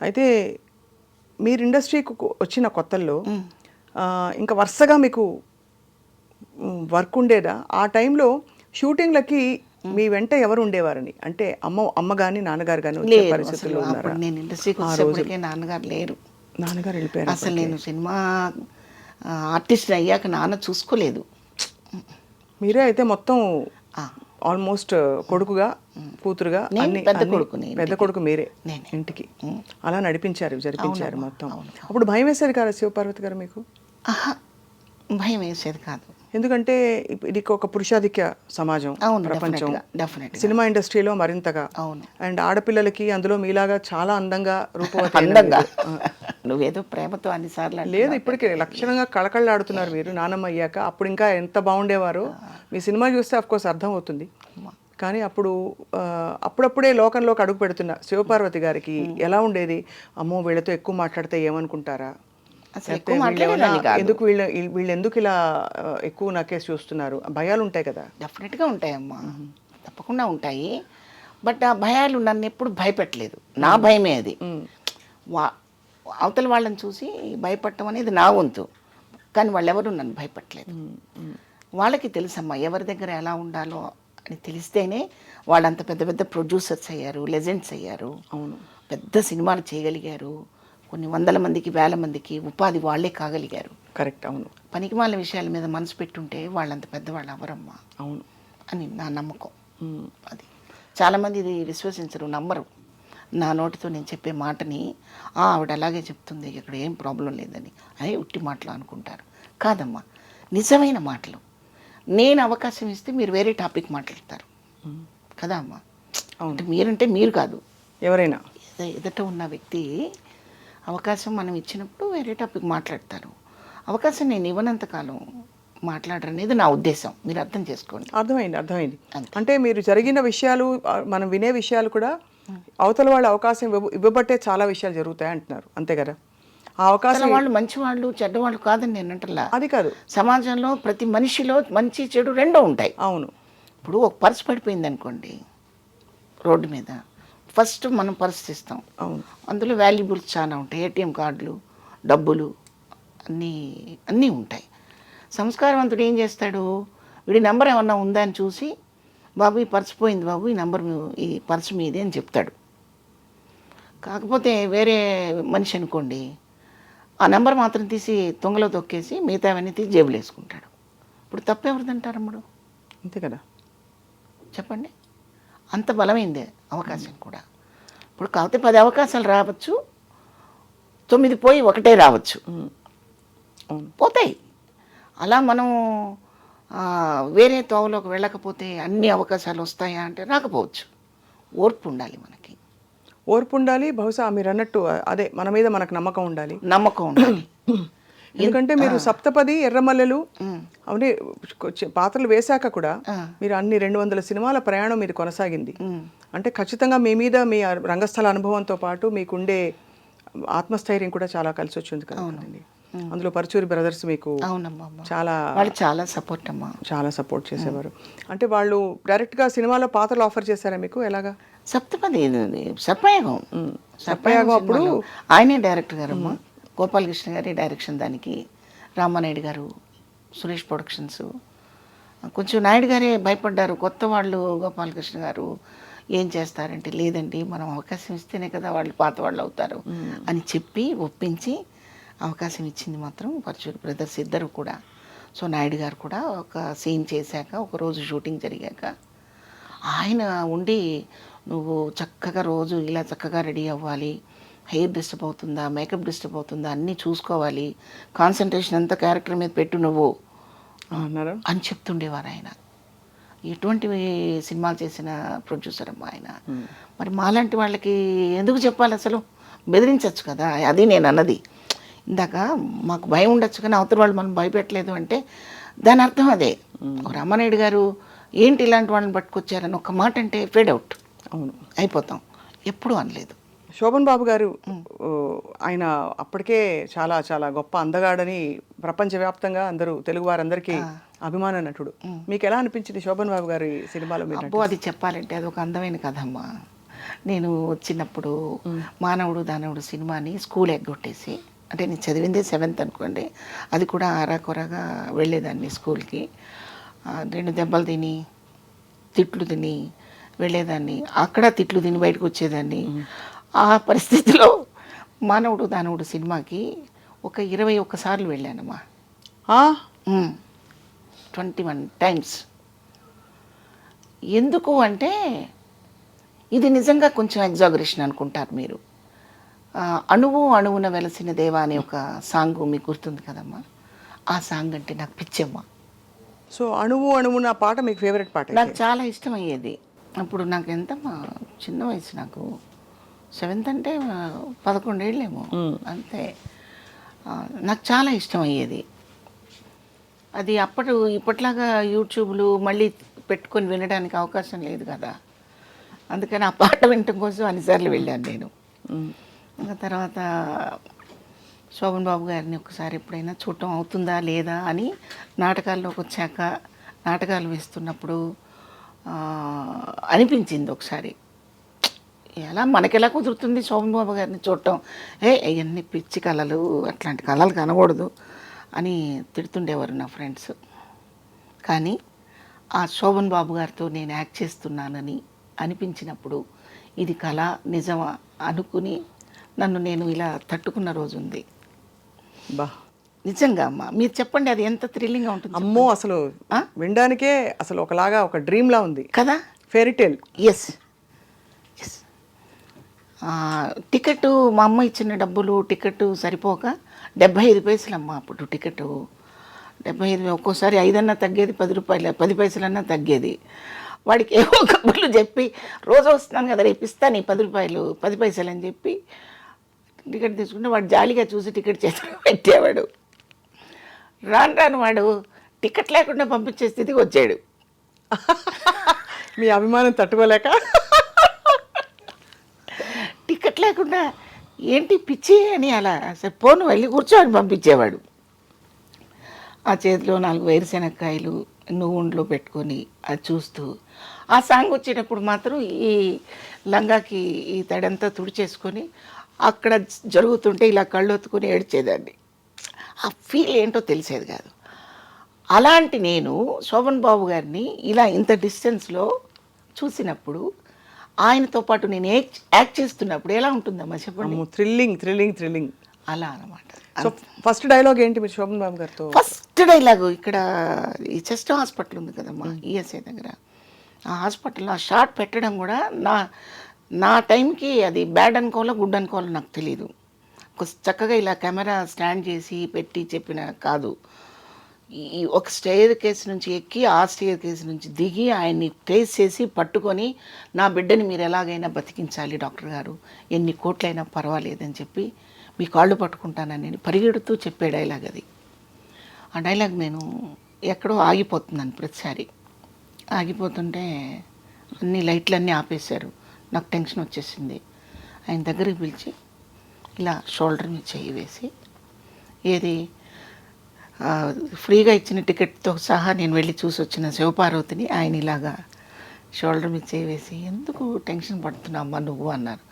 అయితే మీరు ఇండస్ట్రీకి వచ్చిన కొత్తల్లో ఇంకా వరుసగా మీకు వర్క్ ఉండేదా? ఆ టైంలో షూటింగ్లకి మీ. వెంట ఎవరు ఉండేవారని? అంటే అమ్మ అమ్మ కానీ నాన్నగారు కానీ వచ్చే పరిస్థితుల్లో ఉన్నారా? నేను ఇండస్ట్రీకి వచ్చేప్పటికే నాన్నగారు లేరు. నాన్నగారు వెళ్ళిపోయారు అసలు నేను సినిమా ఆర్టిస్ట్ అయ్యాక నాన్న చూసుకోలేదు. మీరే అయితే మొత్తం. ఆల్మోస్ట్ కొడుకుగా కూతురుగా పెద్ద కొడుకుని పెద్ద కొడుకు మీరే. ఇంటికి. అలా నడిపించారు జరిపించారు మొత్తం. అప్పుడు భయం వేసేది కదా శివపార్వతి గారు మీకు? భయం వేసేది కాదు. ఎందుకంటే ఇది ఒక పురుషాధిక్య సమాజం ప్రపంచం. సినిమా ఇండస్ట్రీలో మరింతగా. అవును. అండ్ ఆడపిల్లలకి అందులో మీలాగా చాలా అందంగా రూపవతి అందంగా. నువ్వేదో ప్రేమతో అన్నిసార్లు లేదు ఇప్పటికే లక్షణంగా కళకళలాడుతున్నారు మీరు. నానమ్మ అయ్యాక అప్పుడు ఇంకా ఎంత బాగుండేవారో? మీ సినిమా చూస్తే అఫ్ కోర్స్ అర్థం అవుతుంది కానీ అప్పుడు అప్పుడప్పుడే లోకంలోకి అడుగు పెడుతున్న శివపార్వతి గారికి ఎలా ఉండేది? అమ్మో వీళ్ళతో ఎక్కువ మాట్లాడితే ఏమనుకుంటారా? ఎందుకు వీళ్ళు వీళ్ళు ఎందుకు ఇలా ఎక్కువ నాకేసి చూస్తున్నారు? భయాలు ఉంటాయి కదా? డెఫినెట్గా ఉంటాయమ్మా. తప్పకుండా ఉంటాయి. బట్ ఆ భయాలు నన్ను ఎప్పుడు భయపెట్టలేదు. నా భయమే అది. వా అవతల వాళ్ళని చూసి భయపడటం అనేది నా వంతు. కానీ వాళ్ళెవరూ నన్ను భయపట్టలేదు. వాళ్ళకి తెలుసమ్మా ఎవరి దగ్గర ఎలా ఉండాలో. అని తెలిస్తేనే వాళ్ళంత పెద్ద పెద్ద ప్రొడ్యూసర్స్ అయ్యారు లెజెండ్స్ అయ్యారు. అవును. పెద్ద సినిమాలు చేయగలిగారు. కొన్ని వందల మందికి వేల మందికి ఉపాధి వాళ్ళే కాగలిగారు. కరెక్ట్ అవును. పనికిమాల విషయాల మీద మనసు పెట్టుంటే వాళ్ళంత పెద్దవాళ్ళు అవరమ్మా అవును. అని నా నమ్మకం. అది. చాలామంది ఇది విశ్వసించరు నమ్మరు. నా నోటితో నేను చెప్పే మాటని "ఆ, ఆవిడ అలాగే చెప్తుంది ఇక్కడ ఏం ప్రాబ్లం లేదని. అదే ఉట్టి మాటలు అనుకుంటారు. కాదమ్మా నిజమైన మాటలు. నేను అవకాశం ఇస్తే మీరు వేరే టాపిక్ మాట్లాడతారు. కదా అమ్మా? అంటే మీరంటే మీరు కాదు. ఎవరైనా. ఎద- ఎదుట ఉన్న వ్యక్తి అవకాశం మనం ఇచ్చినప్పుడు వేరే టాపిక్ మాట్లాడతారు. అవకాశం నేను ఇవ్వనంత కాలం మాట్లాడరు అనేది నా ఉద్దేశం. మీరు అర్థం చేసుకోండి. అర్థమైంది అర్థమైంది. అంటే మీరు జరిగిన విషయాలు మనం వినే విషయాలు కూడా అవతల వాళ్ళ అవకాశం ఇవ్వ- ఇవ్వబట్టే చాలా విషయాలు జరుగుతాయి అంటున్నారు అంతే కదా? అవకాశం వాళ్ళు మంచి వాళ్ళు చెడ్డవాళ్ళు కాదని నేను అంటలా. అది కాదు. సమాజంలో ప్రతి మనిషిలో మంచి చెడు రెండో ఉంటాయి. అవును. ఇప్పుడు ఒక పర్స్ పడిపోయింది అనుకోండి రోడ్డు మీద. ఫస్ట్ మనం పర్స్ తీస్తాం. అవును. అందులో వాల్యుబుల్స్ చాలా ఉంటాయి. ఏటీఎం కార్డులు డబ్బులు అన్నీ అన్నీ ఉంటాయి. సంస్కారవంతుడు ఏం చేస్తాడు? వీడి నెంబర్ ఏమన్నా ఉందా అని చూసి బాబు ఈ పర్స్ పోయింది బాబు ఈ నెంబర్ ఈ పర్స్ మీదే అని చెప్తాడు. కాకపోతే వేరే మనిషి అనుకోండి ఆ నెంబర్ మాత్రం తీసి తొంగలో తొక్కేసి మిగతావన్నీ తీసి జేబులు వేసుకుంటాడు. ఇప్పుడు తప్పు ఎవరిదంటారు అమ్ముడు? అంతే కదా. చెప్పండి. అంత బలమైందే అవకాశం కూడా. ఇప్పుడు కాకపోతే పది అవకాశాలు రావచ్చు. తొమ్మిది పోయి ఒకటే రావచ్చు. పోతాయి. అలా మనం వేరే తోవలోకి వెళ్ళకపోతే అన్ని అవకాశాలు వస్తాయా అంటే రాకపోవచ్చు. ఓర్పు ఉండాలి మనకి. ఓర్పు ఉండాలి బహుశా మీరు అన్నట్టు అదే మన మీద మనకు నమ్మకం ఉండాలి. నమ్మకం ఉండాలి. ఎందుకంటే మీరు సప్తపది ఎర్రమల్లెలు కొచ్చి- పాత్రలు వేశాక కూడా. మీరు అన్ని రెండు వందల సినిమాల ప్రయాణం మీది కొనసాగింది. అంటే ఖచ్చితంగా మీ మీద మీ రంగస్థల అనుభవంతో పాటు మీకుండే ఆత్మస్థైర్యం కూడా చాలా కలిసి వచ్చింది కదండి. అందులో పరచూరి బ్రదర్స్ మీకు. చాలా వాళ్ళు చాలా సపోర్ట్ అమ్మా. చాలా సపోర్ట్ చేసేవారు. అంటే వాళ్ళు డైరెక్ట్గా సినిమాలో పాత్రలు ఆఫర్ చేశారా మీకు? ఎలాగా? సప్తపది సర్పయాగం సర్పయాగం అప్పుడు ఆయనే డైరెక్టర్ గారు అమ్మ గోపాలకృష్ణ గారి డైరెక్షన్ దానికి రామానాయుడు గారు సురేష్ ప్రొడక్షన్స్. కొంచెం నాయుడు గారే భయపడ్డారు కొత్త వాళ్ళు గోపాలకృష్ణ గారు. ఏం చేస్తారంటే లేదండి మనం అవకాశం ఇస్తేనే కదా వాళ్ళు పాత వాళ్ళు అవుతారు అని చెప్పి ఒప్పించి అవకాశం ఇచ్చింది మాత్రం పరచూరి బ్రదర్స్ ఇద్దరు కూడా. సో నాయుడు గారు కూడా ఒక సీన్ చేశాక ఒక రోజు షూటింగ్ జరిగాక ఆయన ఉండి నువ్వు చక్కగా రోజు ఇలా చక్కగా రెడీ అవ్వాలి. హెయిర్ డిస్టర్బ్ అవుతుందా? మేకప్ డిస్టర్బ్ అవుతుందా? అన్నీ చూసుకోవాలి. కాన్సన్ట్రేషన్ అంతా క్యారెక్టర్ మీద పెట్టు నువ్వు. అన్నారా అని చెప్తుండేవారు ఆయన. ఎటువంటివి సినిమాలు చేసిన ప్రొడ్యూసర్ అమ్మా ఆయన. మరి మాలాంటి వాళ్ళకి ఎందుకు చెప్పాలి అసలు? బెదిరించవచ్చు కదా. అది నేను అన్నది. ఇందాక మాకు భయం ఉండొచ్చు కానీ అవతల వాళ్ళు మనం భయపెట్టలేదు అంటే దాని అర్థం అదే. రామానాయుడు గారు ఏంటి ఇలాంటి వాళ్ళని పట్టుకొచ్చారని ఒక మాట అంటే ఫేడ్ అవుట్ అవును. అయిపోతాం. ఎప్పుడూ అనలేదు. శోభన్ బాబు గారు ఆయన అప్పటికే చాలా చాలా గొప్ప అందగాడని ప్రపంచవ్యాప్తంగా అందరూ తెలుగు వారందరికీ అభిమాన నటుడు. మీకు ఎలా అనిపించింది శోభన్ బాబు గారి సినిమాలో మీరు అబ్బో అది చెప్పాలంటే అది ఒక అందమైన కథ అమ్మా. నేను చిన్నప్పుడు మానవుడు దానవుడు సినిమాని స్కూల్ ఎగ్గొట్టేసి అంటే నేను చదివిందే సెవెంత్ అనుకోండి అది కూడా ఆరాకొరగా వెళ్ళేదాన్ని స్కూల్కి. రెండు దెబ్బలు తిని తిట్లు తిని వెళ్ళేదాన్ని. అక్కడ తిట్లు తిని బయటకు వచ్చేదాన్ని. ఆ పరిస్థితిలో మానవుడు దానవుడు సినిమాకి ఒక ఇరవై ఒక్కసార్లు వెళ్ళానమ్మా? Twenty one times. ఎందుకు అంటే ఇది నిజంగా కొంచెం ఎగ్జాగరేషన్ అనుకుంటారు మీరు. అణువు అణువున వెలసిన దేవా అనే ఒక సాంగ్ మీకు గుర్తుంది కదమ్మా? ఆ సాంగ్ అంటే నాకు పిచ్చమ్మ. సో అణువు అణువు నా పాట మీకు ఫేవరెట్ పాట నాకు చాలా ఇష్టం అయ్యేది అప్పుడు నాకు ఎంతమ్మా చిన్న వయసు నాకు. సెవెంత్ అంటే పదకొండేళ్ళేమో. అంతే. నాకు చాలా ఇష్టం అయ్యేది అది అప్పటి ఇప్పట్లాగా యూట్యూబ్లు మళ్ళీ పెట్టుకొని వినడానికి అవకాశం లేదు కదా. అందుకని ఆ పాట వినటం కోసం అన్నిసార్లు వెళ్ళాను నేను. తర్వాత శోభన్ బాబు గారిని ఒకసారి ఎప్పుడైనా చూడటం అవుతుందా లేదా అని నాటకాల్లోకి వచ్చాక నాటకాలు వేస్తున్నప్పుడు అనిపించింది ఒకసారి. ఎలా మనకెలా కుదురుతుంది శోభన్ బాబు గారిని చూడటం? ఏ అవన్నీ పిచ్చి కళలు అట్లాంటి కళలు కనకూడదు అని తిడుతుండేవారు నా ఫ్రెండ్స్. కానీ ఆ శోభన్ బాబు గారితో నేను యాక్ట్ చేస్తున్నానని అనిపించినప్పుడు ఇది కళ నిజమా అనుకుని నన్ను నేను ఇలా తట్టుకున్న రోజు ఉంది బా. నిజంగా అమ్మ మీరు చెప్పండి అది ఎంత థ్రిల్లింగ్గా ఉంటుంది అమ్మో అసలు? వినడానికే అసలు ఒకలాగా ఒక డ్రీమ్ లా ఉంది. కదా? Fairy tale yes yes ticket మా అమ్మ ఇచ్చిన డబ్బులు టికెట్ సరిపోక డెబ్బై ఐదు పైసలు అమ్మ అప్పుడు టికెట్ డెబ్బై ఐదు ఒక్కోసారి ఐదన్నా తగ్గేది పది రూపాయలు పది పైసలన్నా తగ్గేది. వాడికి ఏవో కబుర్లు చెప్పి రోజు వస్తున్నాను కదా రేపు ఇస్తాను ఈ పది రూపాయలు పది పైసలు అని చెప్పి టికెట్ తీసుకుంటే వాడు జాలిగా చూసి టికెట్ చేసి పెట్టేవాడు. రాను రాను వాడు టికెట్ లేకుండా పంపించే స్థితికి వచ్చాడు. మీ అభిమానం తట్టుకోలేక? టికెట్ లేకుండా ఏంటి పిచ్చి అని అలా అసలు పోను వెళ్ళి కూర్చోని పంపించేవాడు. ఆ చేతిలో నాలుగు వేరుశెనక్కాయలు నువ్వుండ్లో పెట్టుకొని అది చూస్తూ ఆ సాంగ్ వచ్చేటప్పుడు మాత్రం ఈ లంగాకి ఈ తడంతా తుడిచేసుకొని అక్కడ జరుగుతుంటే ఇలా కళ్ళొత్తుకొని ఏడ్చేదాన్ని. ఆ ఫీల్ ఏంటో తెలిసేది కాదు. అలాంటి నేను శోభన్ బాబు గారిని ఇలా ఇంత డిస్టెన్స్లో చూసినప్పుడు ఆయనతో పాటు నేను యాక్ట్ చేస్తున్నప్పుడు ఎలా ఉంటుందమ్మా చెప్పండి? Thrilling thrilling thrilling. అలా అనమాట సో ఫస్ట్ డైలాగ్ ఏంటి మీరు శోభన్ బాబు గారితో? ఫస్ట్ డైలాగు ఇక్కడ ఈ చెస్ట్ హాస్పిటల్ ఉంది కదమ్మా ఈఎస్ఐ దగ్గర. ఆ హాస్పిటల్లో ఆ షార్ట్ పెట్టడం కూడా నా నా టైంకి అది బ్యాడ్ అనుకోవాలో గుడ్ అనుకోవాలో నాకు తెలియదు చక్కగా ఇలా కెమెరా స్టాండ్ చేసి పెట్టి చెప్పిన కాదు. ఈ ఒక స్టేర్ కేసు నుంచి ఎక్కి ఆ స్టేర్ కేసు నుంచి దిగి ఆయన్ని ట్రేస్ చేసి పట్టుకొని నా బిడ్డని మీరు ఎలాగైనా బతికించాలి డాక్టర్ గారు. ఎన్ని కోట్లైనా పర్వాలేదని చెప్పి మీ కాళ్ళు పట్టుకుంటానని నేను పరిగెడుతూ చెప్పే డైలాగ్ అది. ఆ డైలాగ్ నేను ఎక్కడో ఆగిపోతున్నాను ప్రతిసారి. ఆగిపోతుంటే అన్ని లైట్లన్నీ ఆపేశారు. నాకు టెన్షన్ వచ్చేసింది. ఆయన దగ్గరికి పిలిచి ఇలా షోల్డర్ మీద చేయి వేసి ఏది ఫ్రీగా ఇచ్చిన టికెట్తో సహా నేను వెళ్ళి చూసి వచ్చిన శివపార్వతిని ఆయన ఇలాగా షోల్డర్ మీద చేయి వేసి ఎందుకు టెన్షన్ పడుతున్నామ్మా నువ్వు అన్నారు.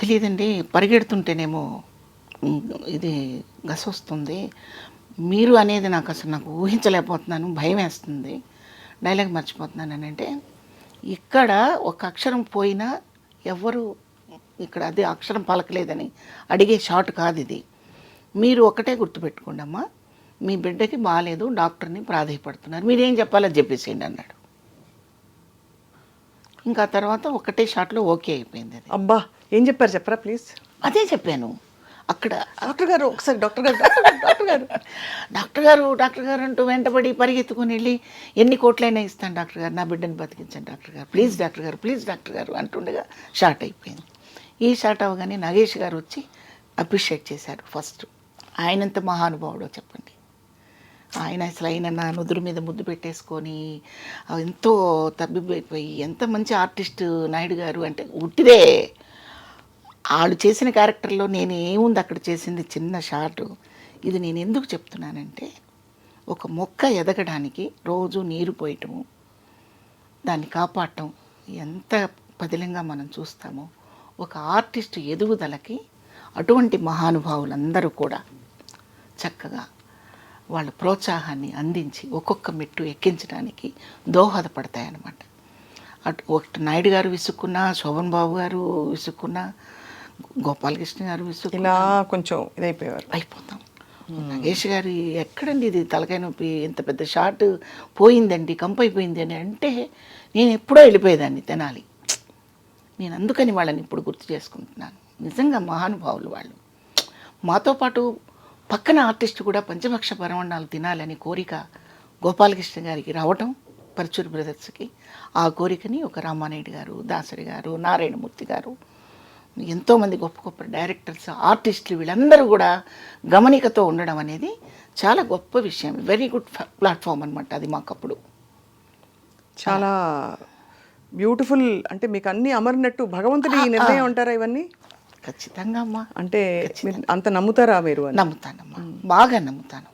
తెలియదండి పరిగెడుతుంటేనేమో ఇది గస వస్తుంది. మీరు అనేది నాకు అసలు నాకు ఊహించలేకపోతున్నాను భయం వేస్తుంది. డైలాగ్ మర్చిపోతున్నాను అని అంటే ఇక్కడ ఒక అక్షరం పోయినా ఎవ్వరు ఇక్కడ అదే అక్షరం పలకలేదని అడిగే షాట్ కాదు ఇది. మీరు ఒకటే గుర్తుపెట్టుకోండి అమ్మా. మీ బిడ్డకి బాగాలేదు డాక్టర్ని ప్రాధాయపడుతున్నారు. మీరేం చెప్పాలో చెప్పేసేయండి అన్నాడు. ఇంకా తర్వాత ఒకటే షాట్లో ఓకే అయిపోయింది అబ్బా ఏం చెప్పారు? చెప్పరా ప్లీజ్. అదే చెప్పాను. అక్కడ డాక్టర్ గారు ఒకసారి డాక్టర్ గారు డాక్టర్ గారు, డాక్టర్ గారు. డాక్టర్ గారు డాక్టర్ గారు అంటూ వెంటబడి పరిగెత్తుకుని వెళ్ళి ఎన్ని కోట్లైనా ఇస్తాను డాక్టర్ గారు నా బిడ్డను బతికించండి డాక్టర్ గారు ప్లీజ్ డాక్టర్ గారు ప్లీజ్ డాక్టర్ గారు అంటుండగా షార్ట్ అయిపోయింది. ఈ షార్ట్ అవ్వగానే నాగేష్ గారు వచ్చి అప్రిషియేట్ చేశారు ఫస్ట్. ఆయనంత మహానుభావుడో చెప్పండి. ఆయన అసలు ఆయన నా నుదురు మీద ముద్దు పెట్టేసుకొని ఎంతో తబ్బిబ్బైపోయి ఎంత మంచి ఆర్టిస్ట్ నాయుడు గారు అంటే ఉట్టిదే. వాళ్ళు చేసిన క్యారెక్టర్లో నేను ఏముంది అక్కడ చేసింది చిన్న షాటు. ఇది నేను ఎందుకు చెప్తున్నానంటే ఒక మొక్క ఎదగడానికి రోజు నీరు పోయటము దాన్ని కాపాడటం ఎంత పదిలంగా మనం చూస్తామో ఒక ఆర్టిస్ట్ ఎదుగుదలకి అటువంటి మహానుభావులందరూ కూడా చక్కగా వాళ్ళ ప్రోత్సాహాన్ని అందించి ఒక్కొక్క మెట్టు ఎక్కించడానికి దోహదపడతాయన్నమాట. అటు ఒకటి నాయుడు గారు విసుక్కున్నా శోభన్ బాబు గారు విసుక్కున్నా గోపాలకృష్ణ గారు ఇలా కొంచెం ఇదైపోయేవారు. అయిపోతాం. నాగేష్ గారి ఎక్కడండి ఇది తలకాయ నొప్పి? ఇంత పెద్ద షాట్ పోయిందండి కంపు అయిపోయింది అని అంటే నేను ఎప్పుడో వెళ్ళిపోయేదాన్ని తెనాలి. నేను అందుకని వాళ్ళని ఇప్పుడు గుర్తు చేసుకుంటున్నాను. నిజంగా మహానుభావులు వాళ్ళు. మాతో పాటు పక్కన ఆర్టిస్ట్ కూడా పంచభక్ష పరమణాలు తినాలని కోరిక గోపాలకృష్ణ గారికి రావటం పరచూరి బ్రదర్స్కి. ఆ కోరికని ఒక రామానాయుడు గారు దాసరి గారు నారాయణమూర్తి గారు ఎంతోమంది గొప్ప గొప్ప డైరెక్టర్స్ ఆర్టిస్టులు వీళ్ళందరూ కూడా గమనికతో ఉండడం అనేది చాలా గొప్ప విషయం. వెరీ గుడ్ ప్లాట్ఫామ్ అనమాట అది మాకప్పుడు. చాలా బ్యూటిఫుల్ అంటే మీకు అన్ని అమరినట్టు భగవంతుడి ఈ నిర్ణయం అంటారా ఇవన్నీ? ఖచ్చితంగా అమ్మా. అంటే అంత నమ్ముతారా మీరు నమ్ముతానమ్మా. బాగా నమ్ముతాను.